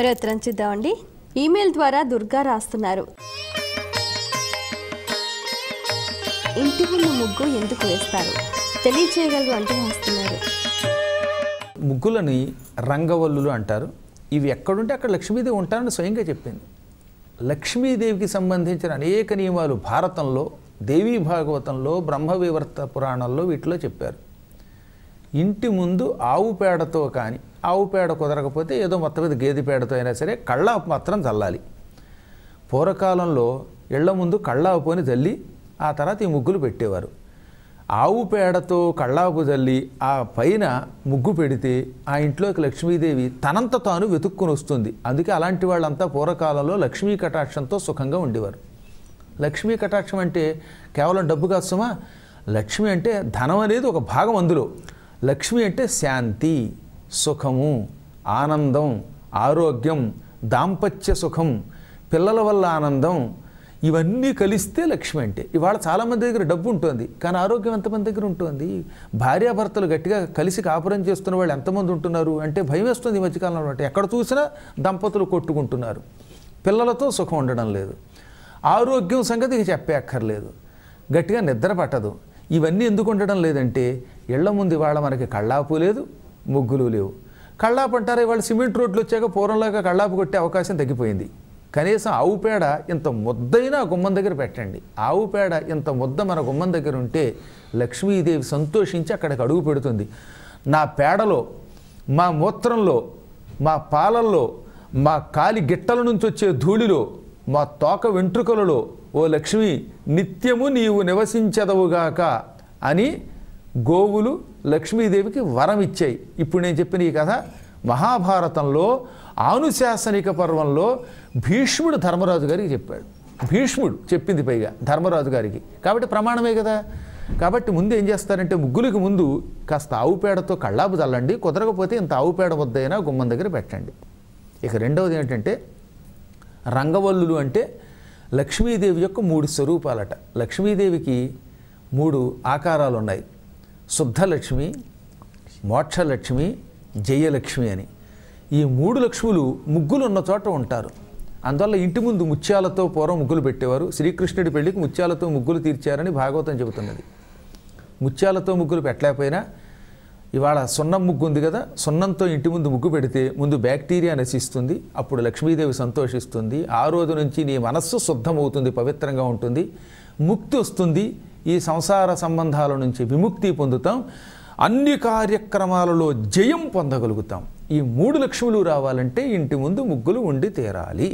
మరి ఉత్తరం చూద్దామండి. ఈమెయిల్ ద్వారా దుర్గా రాస్తున్నారు. ఇంటి ముందు ముగ్గు ఎందుకు వేస్తారు? తెలియచేయగలరు అంటూ రాస్తున్నారు. ముగ్గులని రంగవల్లులు అంటారు. ఇవి ఎక్కడుంటే అక్కడ లక్ష్మీదేవి ఉంటారని స్వయంగా చెప్పింది. లక్ష్మీదేవికి సంబంధించిన అనేక నియమాలు భారతంలో దేవీ భాగవతంలో బ్రహ్మవివర్త పురాణంలో వీటిలో చెప్పారు. ఇంటి ముందు ఆవు పేడతో కానీ ఆవు పేడ కుదరకపోతే ఏదో మొత్తం మీద గేదె పేడతో అయినా సరే కళ్ళాపు మాత్రం చల్లాలి. పూర్వకాలంలో ఇళ్ళ ముందు కళ్ళాపు పోని చల్లి ఆ తర్వాత ఈ ముగ్గులు పెట్టేవారు. ఆవు పేడతో కళ్ళాపు చల్లి ఆ పైన ముగ్గు పెడితే ఆ ఇంట్లోకి లక్ష్మీదేవి తనంత తాను వెతుక్కుని వస్తుంది. అందుకే అలాంటి వాళ్ళంతా పూర్వకాలంలో లక్ష్మీ కటాక్షంతో సుఖంగా ఉండేవారు. లక్ష్మీ కటాక్షం అంటే కేవలం డబ్బు కాదు సుమా లక్ష్మి అంటే ధనం అనేది ఒక భాగం అందులో. లక్ష్మి అంటే శాంతి సుఖము ఆనందం ఆరోగ్యం దాంపత్య సుఖం పిల్లల వల్ల ఆనందం ఇవన్నీ కలిస్తే లక్ష్మి అంటే. ఇవాళ చాలామంది దగ్గర డబ్బు ఉంటుంది కానీ ఆరోగ్యం ఎంతమంది దగ్గర ఉంటుంది? భార్యాభర్తలు గట్టిగా కలిసి కాపురం చేస్తున్న వాళ్ళు ఎంతమంది ఉంటున్నారు? అంటే భయం వేస్తుంది ఈ మధ్యకాలంలో అంటే ఎక్కడ చూసినా దంపతులు కొట్టుకుంటున్నారు. పిల్లలతో సుఖం ఉండడం లేదు. ఆరోగ్యం సంగతి ఇక చెప్పే అక్కర్లేదు. గట్టిగా నిద్ర పట్టదు. ఇవన్నీ ఎందుకు ఉండడం లేదంటే ఇళ్ళ ముందు ఇవాళ మనకి కళ్ళాపు లేదు ముగ్గులు లేవు. కళ్ళాపు అంటారా ఇవాళ సిమెంట్ రోడ్లు వచ్చాక పూర్వంలాగా కళ్ళాపు కొట్టే అవకాశం తగ్గిపోయింది. కనీసం ఆవు పేడ ఇంత ముద్దైనా గుమ్మం దగ్గర పెట్టండి. ఆవు పేడ ఇంత ముద్ద మన గుమ్మం దగ్గర ఉంటే లక్ష్మీదేవి సంతోషించి అక్కడికి అడుగు పెడుతుంది. నా పేడలో మా మూత్రంలో మా పాలల్లో మా కాలి గిట్టల నుంచి వచ్చే ధూళిలో మా తోక వెంట్రుకలలో ఓ లక్ష్మి నిత్యము నీవు నివసించదవుగాక అని గోవులు లక్ష్మీదేవికి వరం ఇచ్చాయి ఇప్పుడు నేను చెప్పిన ఈ కథ మహాభారతంలో ఆనుశాసనిక పర్వంలో భీష్ముడు ధర్మరాజు గారికి చెప్పాడు. భీష్ముడు చెప్పింది పైగా ధర్మరాజు గారికి. కాబట్టి ప్రమాణమే కదా? కాబట్టి ముందు ఏం చేస్తారంటే ముగ్గులకి ముందు కాస్త ఆవు పేడతో కళ్ళాపు చల్లండి కుదరకపోతే ఇంత ఆవు పేడ ముద్దైనా గుమ్మం దగ్గర పెట్టండి. ఇక రెండవది ఏంటంటే రంగవల్లులు అంటే లక్ష్మీదేవి యొక్క మూడు స్వరూపాలట. లక్ష్మీదేవికి మూడు ఆకారాలు ఉన్నాయి శుద్ధలక్ష్మి మోక్షలక్ష్మి జయలక్ష్మి అని. ఈ మూడు లక్ష్ములు ముగ్గులు ఉన్న చోట ఉంటారు. అందువల్ల ఇంటి ముందు ముత్యాలతో పూర్వం ముగ్గులు పెట్టేవారు. శ్రీకృష్ణుడి పెళ్ళికి ముత్యాలతో ముగ్గులు తీర్చారని భాగవతం చెబుతున్నది. ముత్యాలతో ముగ్గులు పెట్టలేకపోయినా ఇవాళ సున్నం ముగ్గు ఉంది కదా సున్నంతో ఇంటి ముందు ముగ్గు పెడితే ముందు బ్యాక్టీరియా నశిస్తుంది అప్పుడు లక్ష్మీదేవి సంతోషిస్తుంది ఆ రోజు నుంచి నీ మనస్సు శుద్ధమవుతుంది పవిత్రంగా ఉంటుంది ముక్తి వస్తుంది ఈ సంసార సంబంధాల నుంచి విముక్తి పొందుతాం అన్ని కార్యక్రమాలలో జయం పొందగలుగుతాం. ఈ మూడు లక్ష్ములు రావాలంటే ఇంటి ముందు ముగ్గులు ఉండి తీరాలి.